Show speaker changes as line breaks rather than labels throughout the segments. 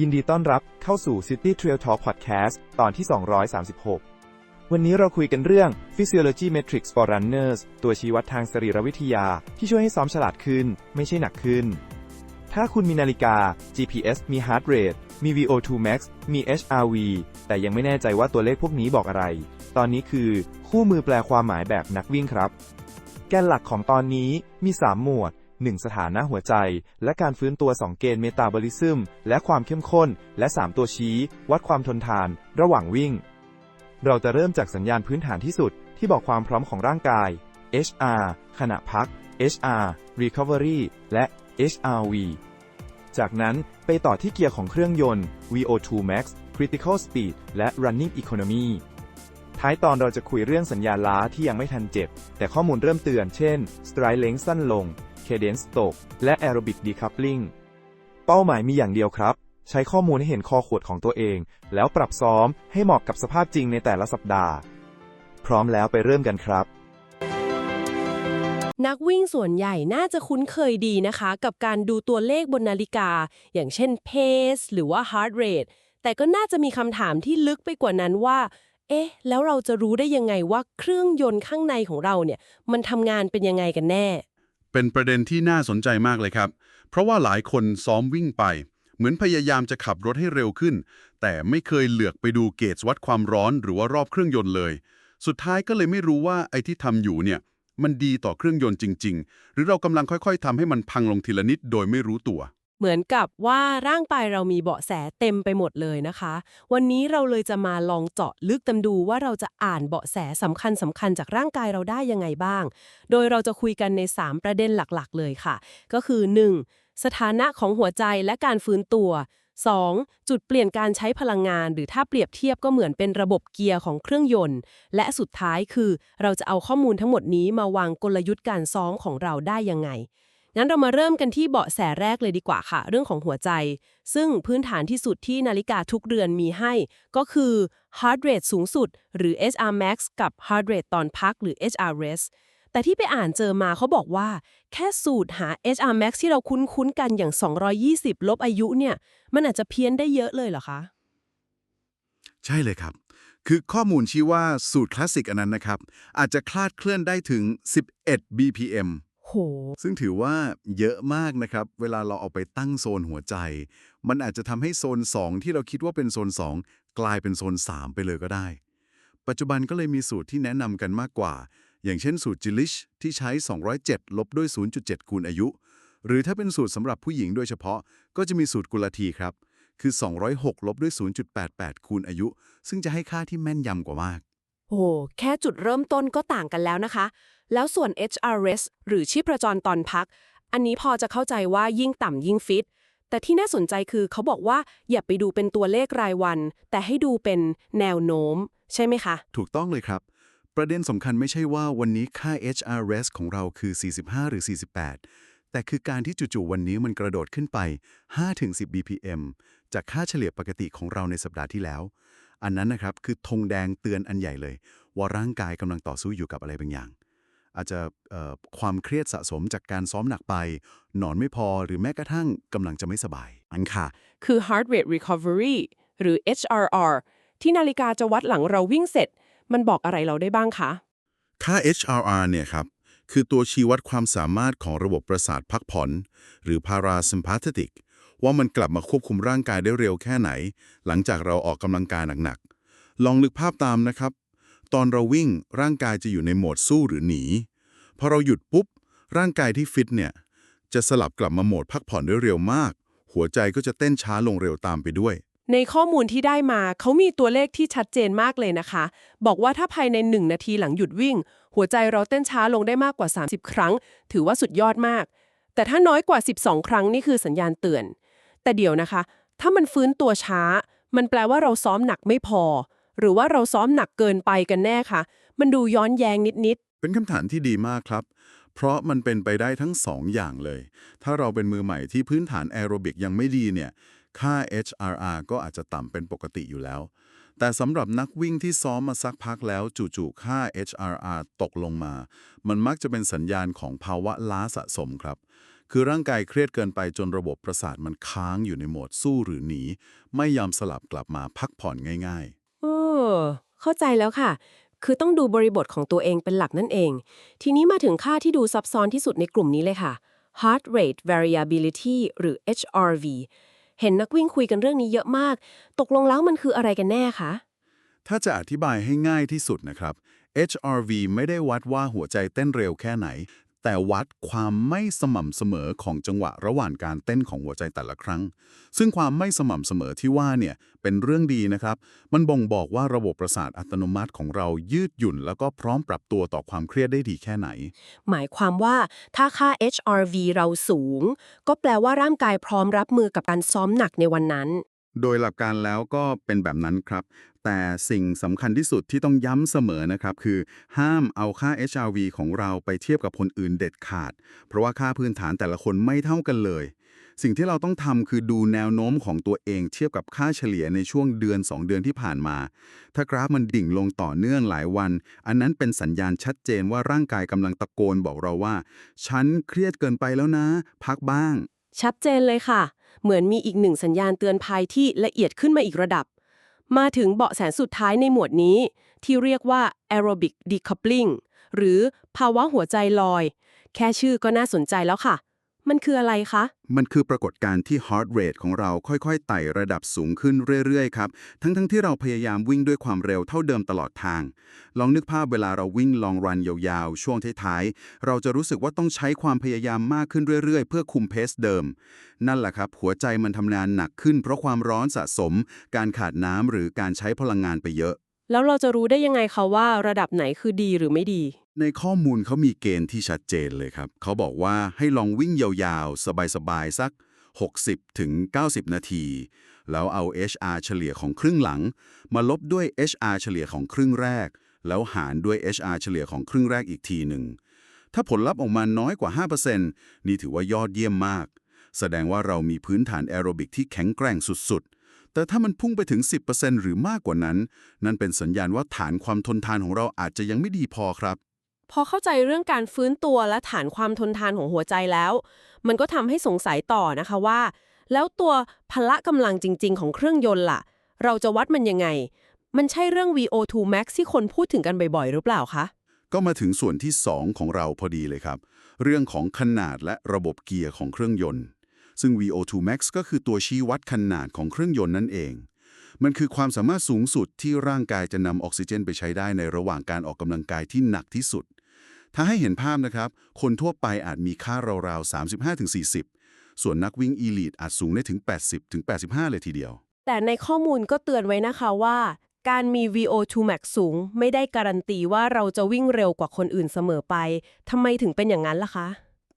ยินดีต้อนรับเข้าสู่ City Trail Talk Podcast ตอนที่ 236 วันนี้เราคุยกันเรื่อง Physiology Metrics for Runners ตัวชี้วัดทางสรีรวิทยา ที่ช่วยให้ซ้อมฉลาดขึ้น ไม่ใช่หนักขึ้น ถ้าคุณมีนาฬิกา GPS มี Heart Rate มี VO2 Max มี HRV แต่ยังไม่แน่ใจว่าตัวเลขพวกนี้บอกอะไร ตอนนี้คือคู่มือแปลความหมายแบบนักวิ่งครับ แกนหลักของตอนนี้มี 3 หมวด 1 สถานะหัวใจ และการฟื้นตัว 2 เกณฑ์เมตาบอลิซึม และความเข้มข้น และ 3 ตัวชี้ วัดความทนทาน ระหว่างวิ่ง เราจะเริ่มจากสัญญาณพื้นฐานที่สุด ที่บอกความพร้อมของร่างกาย HR ขณะพัก HR Recovery และ HRV จากนั้นไปต่อที่เกียร์ของเครื่องยนต์ VO2 Max Critical Speed และ Running Economy ท้ายตอนเราจะคุยเรื่องสัญญาณล้าที่ยังไม่ทันเจ็บ แต่ข้อมูลเริ่มเตือน เช่น stride length สั้นลง cadence ตกและ aerobic decoupling เป้าหมายมีอย่างเดียวครับ ใช้ข้อมูลให้เห็นคอขวดของตัวเอง แล้วปรับซ้อมให้เหมาะกับสภาพจริงในแต่ละสัปดาห์ พร้อมแล้วไปเริ่มกันครับ
นักวิ่งส่วนใหญ่น่าจะคุ้นเคยดีนะคะ กับการดูตัวเลขบนนาฬิกา อย่างเช่น pace หรือว่า heart rate แต่ก็น่าจะมีคำถามที่ลึกไปกว่านั้นว่า เอ๊ะ แล้วเราจะรู้ได้ยังไงว่าเครื่องยนต์ข้างในของเราเนี่ย มันทำงานเป็นยังไงกันแน่
เป็นประเด็นที่น่าสนใจมากเลยครับ เพราะว่าหลายคนซ้อมวิ่งไป เหมือนพยายามจะขับรถให้เร็วขึ้น แต่ไม่เคยเหลือกไปดูเกจวัดความร้อนหรือว่ารอบเครื่องยนต์เลย สุดท้ายก็เลยไม่รู้ว่าไอ้ที่ทำอยู่เนี่ยมันดีต่อเครื่องยนต์จริง ๆ หรือเรากำลังค่อย ๆทำให้มันพังลงทีละนิดโดยไม่รู้ตัว
เหมือนกับว่าร่างกายเรามีเบาะแสเต็มไปหมดเลยนะคะ วันนี้เราเลยจะมาลองเจาะลึกตำดูว่าเราจะอ่านเบาะแสสำคัญสำคัญจากร่างกายเราได้ยังไงบ้าง โดยเราจะคุยกันใน 3 ประเด็นหลักๆ เลยค่ะ ก็คือ 1. สถานะของหัวใจและการฟื้นตัว 2. จุดเปลี่ยนการใช้พลังงาน หรือถ้าเปรียบเทียบก็เหมือนเป็นระบบเกียร์ของเครื่องยนต์ และสุดท้ายคือ เราจะเอาข้อมูลทั้งหมดนี้มาวางกลยุทธ์การซ้อมของเราได้ยังไง งั้นเรามาเริ่มกันที่เบาะแสแรกเลยดีกว่าค่ะ เรื่องของหัวใจ ซึ่งพื้นฐานที่สุดที่นาฬิกาทุกเรือนมีให้ ก็คือ heart rate สูงสุด หรือ HR max กับ heart rate ตอนพักหรือ HR rest แต่ที่ไปอ่านเจอมาเขาบอกว่า แค่สูตรหา HR max ที่เราคุ้นๆกันอย่าง 220 ลบอายุเนี่ย มันอาจจะเพี้ยนได้เยอะเลยเหรอคะ
ใช่เลยครับ คือข้อมูลชี้ว่าสูตรคลาสสิกอันนั้นนะครับ อาจจะคลาดเคลื่อนได้ถึง 11 BPM
โห
ซึ่งถือว่าเยอะมากนะครับ เวลาเราเอาไปตั้งโซนหัวใจ มันอาจจะทำให้โซน 2 ที่เราคิดว่าเป็นโซน 2 กลายเป็นโซน 3 ไปเลยก็ได้ ปัจจุบันก็เลยมีสูตรที่แนะนำกันมากกว่า อย่างเช่นสูตรจิลิชที่ใช้ 207 ลบด้วย 0.7 คูณอายุ หรือถ้าเป็นสูตรสำหรับผู้หญิงโดยเฉพาะ ก็จะมีสูตรกุลทีครับ คือ 206 ลบด้วย 0.88 คูณอายุ ซึ่งจะให้ค่าที่แม่นยำกว่ามาก
โอ้แค่จุดเริ่มต้นก็ต่างกันแล้วนะคะ แล้วส่วน HRS หรือชีพจรตอนพัก อันนี้พอจะเข้าใจว่ายิ่งต่ำยิ่งฟิต แต่ที่น่าสนใจคือเขาบอกว่าอย่าไปดูเป็นตัวเลขรายวัน แต่ให้ดูเป็นแนวโน้ม ใช่ไหมคะ
ถูกต้องเลยครับ ประเด็นสำคัญไม่ใช่ว่าวันนี้ค่า HRS ของเราคือ 45 หรือ 48 แต่คือการที่จู่ๆวันนี้มันกระโดดขึ้นไป 5-10 BPM จากค่าเฉลี่ยปกติของเราในสัปดาห์ที่แล้วอันนั้นนะครับคือธงแดงเตือนอันใหญ่เลย ว่าร่างกายกำลังต่อสู้อยู่กับอะไรบางอย่าง อาจจะเอ่อความเครียดสะสมจากการซ้อมหนักไป นอนไม่พอหรือแม้กระทั่งกำลังจะไม่สบายอันค่ะ
คือ heart rate recovery หรือ HRR ที่นาฬิกาจะวัดหลังเราวิ่งเสร็จ มันบอกอะไรเราได้บ้างคะ
ค่า HRR เนี่ยครับ คือตัวชี้วัดความสามารถของระบบประสาทพักผ่อน หรือ parasympathetic ว่ามันกลับมาควบคุมร่างกายได้เร็วแค่ไหน หลังจากเราออกกำลังกายหนักๆ ลองนึกภาพตามนะครับ ตอนเราวิ่งร่างกายจะอยู่ในโหมดสู้หรือหนีพอเราหยุดปุ๊บ ร่างกายที่ฟิตเนี่ย จะสลับกลับมาโหมดพักผ่อนได้เร็วมาก หัวใจก็จะเต้นช้าลงเร็วตามไปด้วย
ในข้อมูลที่ได้มาเขามีตัวเลขที่ชัดเจนมากเลยนะคะ บอกว่าถ้าภายใน 1 นาทีหลังหยุดวิ่ง หัวใจเราเต้นช้าลงได้มากกว่า 30 ครั้ง ถือว่าสุดยอดมาก แต่ถ้าน้อยกว่า 12 ครั้งนี่คือสัญญาณเตือน แต่เดี๋ยวนะคะ ถ้ามันฟื้นตัวช้า มันแปลว่าเราซ้อมหนักไม่พอ หรือว่าเราซ้อมหนักเกินไปกันแน่คะมันดูย้อนแย้งนิด
เป็นคำถามที่ดีมากครับ เพราะมันเป็นไปได้ทั้งสองอย่างเลย ถ้าเราเป็นมือใหม่ที่พื้นฐานแอโรบิกยังไม่ดีเนี่ย ค่า HRR ก็อาจจะต่ำเป็นปกติอยู่แล้ว แต่สำหรับนักวิ่งที่ซ้อมมาสักพักแล้วจู่ๆ ค่า HRR ตกลงมา มันมักจะเป็นสัญญาณของภาวะล้าสะสมครับคือร่างกายเครียดเกินไปจนระบบประสาทมันค้างอยู่ในโหมดสู้หรือหนี ไม่ยอมสลับกลับมาพักผ่อนง่าย
โอ้เข้าใจแล้วค่ะ คือต้องดูบริบทของตัวเองเป็นหลักนั่นเอง ทีนี้มาถึงค่าที่ดูซับซ้อนที่สุดในกลุ่มนี้เลยค่ะ heart rate variability หรือ HRV เห็นนักวิ่งคุยกันเรื่องนี้เยอะมาก ตกลงแล้วมันคืออะไรกันแน่คะ
ถ้าจะอธิบายให้ง่ายที่สุดนะครับ HRV ไม่ได้วัดว่าหัวใจเต้นเร็วแค่ไหน แต่วัดความไม่สม่ำเสมอของจังหวะระหว่างการเต้นของหัวใจแต่ละครั้ง ซึ่งความไม่สม่ำเสมอที่ว่าเนี่ยเป็นเรื่องดีนะครับ มันบ่งบอกว่าระบบประสาทอัตโนมัติของเรายืดหยุ่น แล้วก็พร้อมปรับตัวต่อความเครียดได้ดีแค่ไหน
หมายความว่าถ้าค่า HRV เราสูง ก็แปลว่าร่างกายพร้อมรับมือกับการซ้อมหนักในวันนั้น
โดยหลักการแล้วก็เป็นแบบนั้นครับ แต่สิ่งสำคัญที่สุดที่ต้องย้ำเสมอนะครับ คือห้ามเอาค่า HRV ของเราไปเทียบกับคนอื่นเด็ดขาด เพราะว่าค่าพื้นฐานแต่ละคนไม่เท่ากันเลย สิ่งที่เราต้องทำคือดูแนวโน้มของตัวเอง เทียบกับค่าเฉลี่ยในช่วงเดือน 2 เดือนที่ผ่านมา ถ้ากราฟมันดิ่งลงต่อเนื่องหลายวัน อันนั้นเป็นสัญญาณชัดเจนว่าร่างกายกำลังตะโกนบอกเราว่า ฉันเครียดเกินไปแล้วนะ พักบ้าง
ชัดเจนเลยค่ะ เหมือนมีอีกหนึ่งสัญญาณเตือนภัยที่ละเอียดขึ้นมาอีกระดับ มาถึงเบาะแสสุดท้ายในหมวดนี้ ที่เรียกว่า aerobic decoupling หรือภาวะหัวใจลอย แค่ชื่อก็น่าสนใจแล้วค่ะ มันคืออะไรคะ
มันคือปรากฏการณ์ที่ heart rate ของเราค่อยๆ ไต่ระดับสูงขึ้นเรื่อยๆ ครับ ทั้งๆที่เราพยายามวิ่งด้วยความเร็วเท่าเดิมตลอดทาง ลองนึกภาพเวลาเราวิ่งลองรันยาวๆ ช่วงท้ายๆ เราจะรู้สึกว่าต้องใช้ความพยายามมากขึ้นเรื่อยๆ เพื่อคุมเพสเดิม นั่นแหละครับ หัวใจมันทำงานหนักขึ้น เพราะความร้อนสะสม การขาดน้ำหรือการใช้พลังงานไปเยอะ
แล้วเราจะรู้ได้ยังไงคะว่าระดับไหนคือดีหรือไม่ดี
ในข้อมูลเขามีเกณฑ์ที่ชัดเจนเลยครับ เขาบอกว่าให้ลองวิ่งยาวๆ สบายๆ สัก 60 ถึง 90 นาที แล้วเอา HR เฉลี่ยของครึ่งหลัง มาลบด้วย HR เฉลี่ยของครึ่งแรก แล้วหารด้วย HR เฉลี่ยของครึ่งแรกอีกทีหนึ่ง ถ้าผลลัพธ์ออกมาน้อยกว่า 5%นี่ถือว่ายอดเยี่ยมมาก แสดงว่าเรามีพื้นฐานแอโรบิกที่แข็งแกร่งสุดๆแต่ถ้ามันพุ่งไปถึง 10%หรือมากกว่านั้น นั่นเป็นสัญญาณว่าฐานความทนทานของเราอาจจะยังไม่ดีพอครับ
พอเข้าใจเรื่องการฟื้นตัวและฐานความทนทานของหัวใจแล้ว มันก็ทำให้สงสัยต่อนะคะว่า แล้วตัวพละกำลังจริง ๆ ของเครื่องยนต์ล่ะ เราจะวัดมันยังไง มันใช่เรื่อง VO2 max ที่คนพูดถึงกันบ่อยๆ หรือเปล่าคะ
ก็มาถึงส่วนที่ 2 ของเราพอดีเลยครับ เรื่องของขนาดและระบบเกียร์ของเครื่องยนต์ ซึ่ง VO2 max ก็คือตัวชี้วัดขนาดของเครื่องยนต์นั่นเองมันคือความสามารถสูงสุดที่ร่างกายจะนำออกซิเจนไปใช้ได้ในระหว่างการออกกำลังกายที่หนักที่สุด ถ้าให้เห็นภาพนะครับ คนทั่วไปอาจมีค่าราวๆ 35-40 ส่วนนักวิ่งอีลีทอาจสูงได้ถึง 80-85 เลยทีเดียว
แต่ในข้อมูลก็เตือนไว้นะคะว่า การมี VO2 max สูง ไม่ได้การันตีว่าเราจะวิ่งเร็วกว่าคนอื่นเสมอไปทำไมถึงเป็นอย่างนั้นล่ะคะ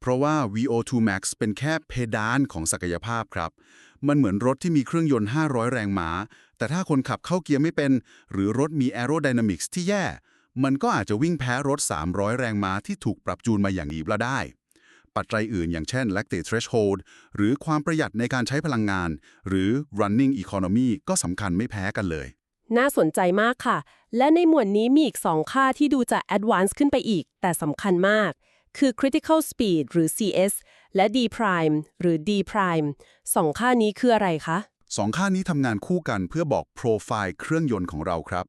เพราะว่า VO2 max เป็นแค่เพดานของศักยภาพครับมันเหมือนรถที่มีเครื่องยนต์ 500 แรงม้า แต่ถ้าคนขับเข้าเกียร์ไม่เป็น หรือรถมี aerodynamics ที่แย่ มันก็อาจจะวิ่งแพ้รถ 300 แรงม้าที่ถูกปรับจูนมาอย่างดีละได้ ปัจจัยอื่นอย่างเช่น lactate threshold หรือความประหยัดในการใช้พลังงาน หรือ running economy ก็สำคัญไม่แพ้กันเลย
น่าสนใจมากค่ะ และในหมวดนี้มีอีก 2 ค่าที่ดูจะ advance ขึ้นไปอีก แต่สำคัญมาก คือ critical speed หรือ CS และ D prime หรือ D prime สองค่านี้คืออะไรคะ
สองค่านี้ทำงานคู่กันเพื่อบอกโปรไฟล์เครื่องยนต์ของเราครับ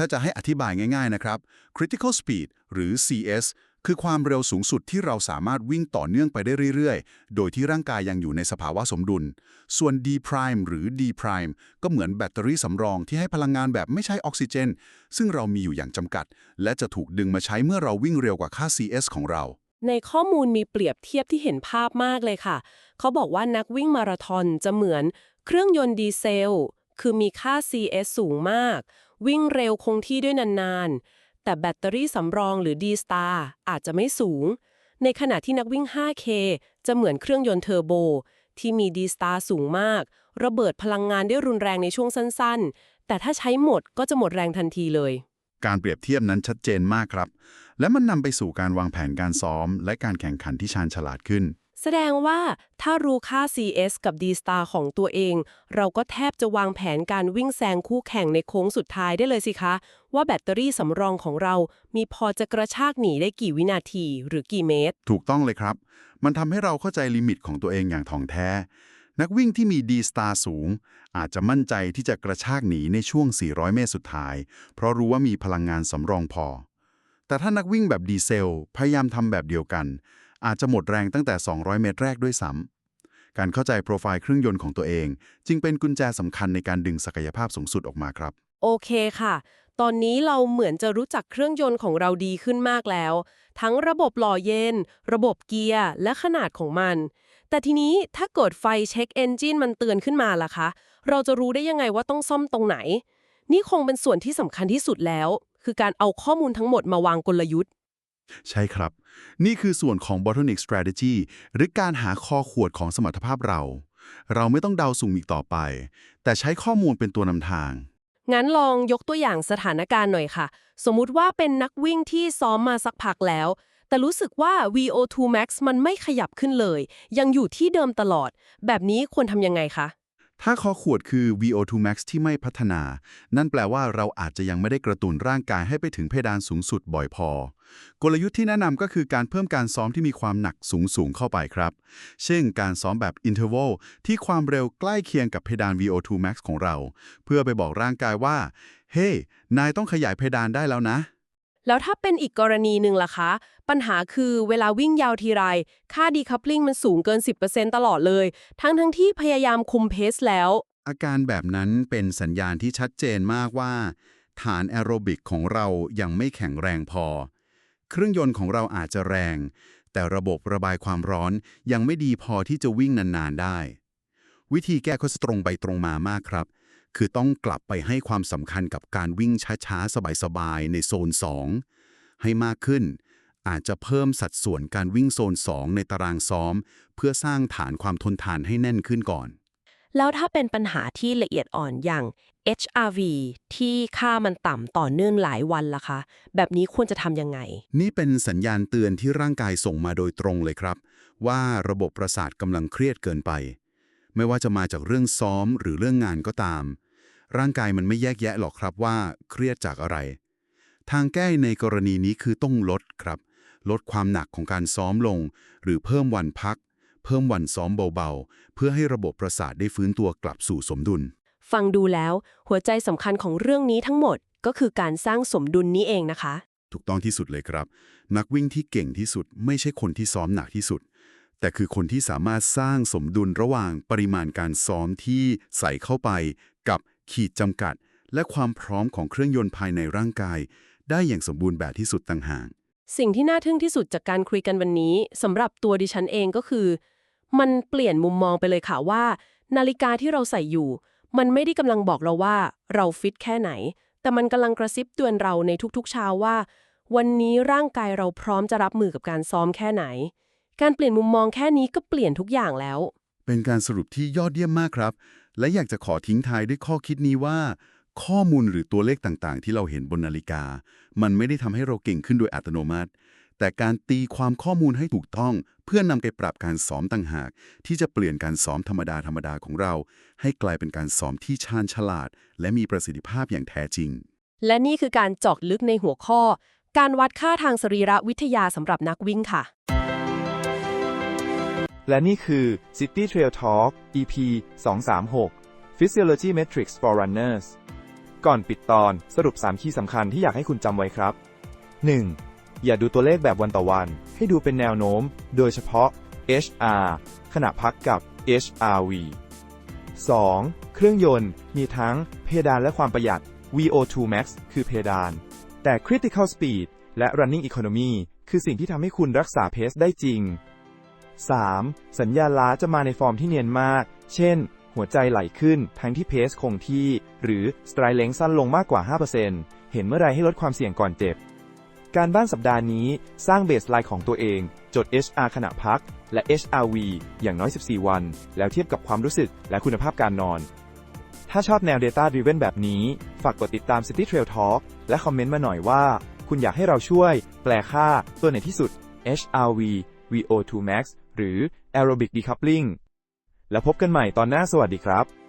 ถ้าจะให้อธิบายง่ายๆนะครับ critical speed หรือ CS คือความเร็วสูงสุดที่เราสามารถวิ่งต่อเนื่องไปได้เรื่อยๆ โดยที่ร่างกายยังอยู่ในสภาวะสมดุล ส่วน D prime หรือ D prime ก็เหมือนแบตเตอรี่สำรองที่ให้พลังงานแบบไม่ใช้ออกซิเจน ซึ่งเรามีอยู่อย่างจำกัด และจะถูกดึงมาใช้เมื่อเราวิ่งเร็วกว่าค่า CS ของเรา
ในข้อมูลมีเปรียบเทียบที่เห็นภาพมากเลยค่ะ เขาบอกว่านักวิ่งมาราธอนจะเหมือน เครื่องยนต์ดีเซล คือมีค่า CS สูงมาก วิ่งเร็วคงที่ด้วยนานๆ แต่แบตเตอรี่สำรองหรือ D-Star อาจจะไม่สูง ในขณะที่นักวิ่ง 5K จะเหมือนเครื่องยนต์เทอร์โบ ที่มี D-Star สูงมาก ระเบิดพลังงานได้รุนแรงในช่วงสั้นๆ แต่ถ้าใช้หมดก็จะหมดแรงทันทีเลย
การเปรียบเทียบนั้นชัดเจนมากครับ และมันนำไปสู่การวางแผนการซ้อม และการแข่งขันที่ชาญฉลาดขึ้น
แสดงว่าถ้ารู้ค่า CS กับ D-Star ของตัวเอง เราก็แทบจะวางแผนการวิ่งแซงคู่แข่งในโค้งสุดท้ายได้เลยสิคะ ว่าแบตเตอรี่สำรองของเรามีพอจะกระชากหนีได้กี่วินาทีหรือกี่เมตร
ถูกต้องเลยครับ มันทำให้เราเข้าใจลิมิตของตัวเองอย่างถ่องแท้ นักวิ่งที่มีดีสตาร์สูง อาจจะมั่นใจที่จะกระชากหนีในช่วง 400 เมตรสุดท้าย เพราะรู้ว่ามีพลังงานสำรองพอ แต่ถ้านักวิ่งแบบดีเซลพยายามทำแบบเดียวกัน อาจจะหมดแรงตั้งแต่ 200 เมตรแรกด้วยซ้ำการเข้าใจโปรไฟล์เครื่องยนต์ของตัวเอง จึงเป็นกุญแจสำคัญในการดึงศักยภาพสูงสุดออกมาครับ
โอเคค่ะ ตอนนี้เราเหมือนจะรู้จักเครื่องยนต์ของเราดีขึ้นมากแล้ว ทั้งระบบหล่อเย็น ระบบเกียร์ และขนาดของมัน แต่ทีนี้ถ้าเกิดไฟเช็คเอนจินมันเตือนขึ้นมาล่ะคะ เราจะรู้ได้ยังไงว่าต้องซ่อมตรงไหน นี่คงเป็นส่วนที่สำคัญที่สุดแล้ว คือการเอาข้อมูลทั้งหมดมาวางกลยุทธ์
ใช่ครับ นี่คือส่วนของ bottleneck strategy หรือการหาคอขวดของสมรรถภาพเรา เราไม่ต้องเดาสุ่มอีกต่อไป แต่ใช้ข้อมูลเป็นตัวนำทาง
งั้นลองยกตัวอย่างสถานการณ์หน่อยค่ะ สมมุติว่าเป็นนักวิ่งที่ซ้อมมาสักพักแล้ว แต่รู้สึกว่า VO2 max มันไม่ขยับขึ้นเลย ยังอยู่ที่เดิมตลอด แบบนี้ควรทำยังไงคะ
ถ้าข้อขวดคือ VO2 max ที่ไม่พัฒนา นั่นแปลว่าเราอาจจะยังไม่ได้กระตุ้นร่างกายให้ไปถึงเพดานสูงสุดบ่อยพอ กลยุทธ์ที่แนะนำก็คือการเพิ่มการซ้อมที่มีความหนักสูงสูงๆเข้าไปครับ เช่นการซ้อมแบบ interval ที่ความเร็วใกล้เคียงกับเพดาน VO2 max ของเรา เพื่อไปบอกร่างกายว่า เฮ้นายต้องขยายเพดานได้แล้วนะ
แล้วถ้าเป็นอีกกรณีหนึ่งล่ะคะ ปัญหาคือเวลาวิ่งยาวทีไร ค่า decoupling มันสูงเกิน 10%ตลอดเลย ทั้งทั้งที่พยายามคุมเพสแล้ว
อาการแบบนั้นเป็นสัญญาณที่ชัดเจนมากว่า ฐานแอโรบิกของเรายังไม่แข็งแรงพอ เครื่องยนต์ของเราอาจจะแรง แต่ระบบระบายความร้อนยังไม่ดีพอที่จะวิ่งนานๆได้ วิธีแก้ก็ตรงไปตรงมามากครับ คือต้องกลับไปให้ความสำคัญกับการวิ่งช้าๆ สบายๆ ในโซน 2 ให้มากขึ้น อาจจะเพิ่มสัดส่วนการวิ่งโซน 2 ในตารางซ้อม เพื่อสร้างฐานความทนทานให้แน่นขึ้นก่อน
แล้วถ้าเป็นปัญหาที่ละเอียดอ่อนอย่าง HRV ที่ค่ามันต่ำต่อเนื่องหลายวันล่ะคะ แบบนี้ควรจะทำยังไง
นี่เป็นสัญญาณเตือนที่ร่างกายส่งมาโดยตรงเลยครับ ว่าระบบประสาทกำลังเครียดเกินไป ไม่ว่าจะมาจากเรื่องซ้อมหรือเรื่องงานก็ตาม ร่างกายมันไม่แยกแยะหรอกครับว่าเครียดจากอะไร ทางแก้ในกรณีนี้คือต้องลดครับ ลดความหนักของการซ้อมลง หรือเพิ่มวันพัก เพิ่มวันซ้อมเบาๆ เพื่อให้ระบบประสาทได้ฟื้นตัวกลับสู่สมดุล
ฟังดูแล้วหัวใจสำคัญของเรื่องนี้ทั้งหมดก็คือการสร้างสมดุลนี้เองนะคะ
ถูกต้องที่สุดเลยครับ นักวิ่งที่เก่งที่สุดไม่ใช่คนที่ซ้อมหนักที่สุด แต่คือคนที่สามารถสร้างสมดุลระหว่างปริมาณการซ้อมที่ใส่เข้าไปกับขีดจำกัด และความพร้อมของเครื่องยนต์ภายในร่างกาย ได้อย่างสมบูรณ์แบบที่สุดต่างหาก
สิ่งที่น่าทึ่งที่สุดจากการคุยกันวันนี้สำหรับตัวดิฉันเองก็คือ มันเปลี่ยนมุมมองไปเลยค่ะว่า นาฬิกาที่เราใส่อยู่ มันไม่ได้กำลังบอกเราว่าเราฟิตแค่ไหน แต่มันกำลังกระซิบเตือนเราในทุกๆเช้าว่า วันนี้ร่างกายเราพร้อมจะรับมือกับการซ้อมแค่ไหน การเปลี่ยนมุมมองแค่นี้ก็เปลี่ยนทุกอย่างแล้ว
เป็นการสรุปที่ยอดเยี่ยมมากครับ และอยากจะขอทิ้งท้ายด้วยข้อคิดนี้ว่า ข้อมูลหรือตัวเลขต่างๆ ที่เราเห็นบนนาฬิกา มันไม่ได้ทำให้เราเก่งขึ้นโดยอัตโนมัติ แต่การตีความข้อมูลให้ถูกต้อง เพื่อนำไปปรับการซ้อมต่างหาก ที่จะเปลี่ยนการซ้อมธรรมดาธรรมดาของเรา ให้กลายเป็นการซ้อมที่ชาญฉลาด และมีประสิทธิภาพอย่างแท้จริง
และนี่คือการเจาะลึกในหัวข้อ การวัดค่าทางสรีระวิทยาสำหรับนักวิ่งค่ะ
และนี่คือ City Trail Talk EP 236 Physiology Metrics for Runners ก่อนปิดตอนสรุป 3 คีย์สำคัญที่อยากให้คุณจำไว้ครับ 1. อย่าดูตัวเลขแบบวันต่อวัน ให้ดูเป็นแนวโน้ม โดยเฉพาะ HR ขณะพักกับ HRV 2. เครื่องยนต์มีทั้งเพดานและความประหยัด VO2 max คือเพดาน แต่ Critical Speed และ Running Economy คือสิ่งที่ทำให้คุณรักษาเพสได้จริง 3. สัญญาล้าจะมาในฟอร์มที่เนียนมาก เช่น หัวใจไหลขึ้น ทั้งที่เพสคงที่ หรือสไตร์เลงสั้นลงมากกว่า 5%เห็นเมื่อไรให้ลดความเสี่ยงก่อนเจ็บ การบ้านสัปดาห์นี้สร้างเบสไลน์ของตัวเอง จด HR ขณะพัก และ HRV อย่างน้อย 14 วัน แล้วเทียบกับความรู้สึกและคุณภาพการนอน ถ้าชอบแนว Data Driven แบบนี้ ฝากกดติดตาม City Trail Talk และคอมเมนต์มาหน่อยว่า คุณอยากให้เราช่วย แปลค่า ตัวไหนที่สุด HRV VO2 max หรือ Aerobic Decoupling แล้วพบกันใหม่ตอนหน้าสวัสดีครับ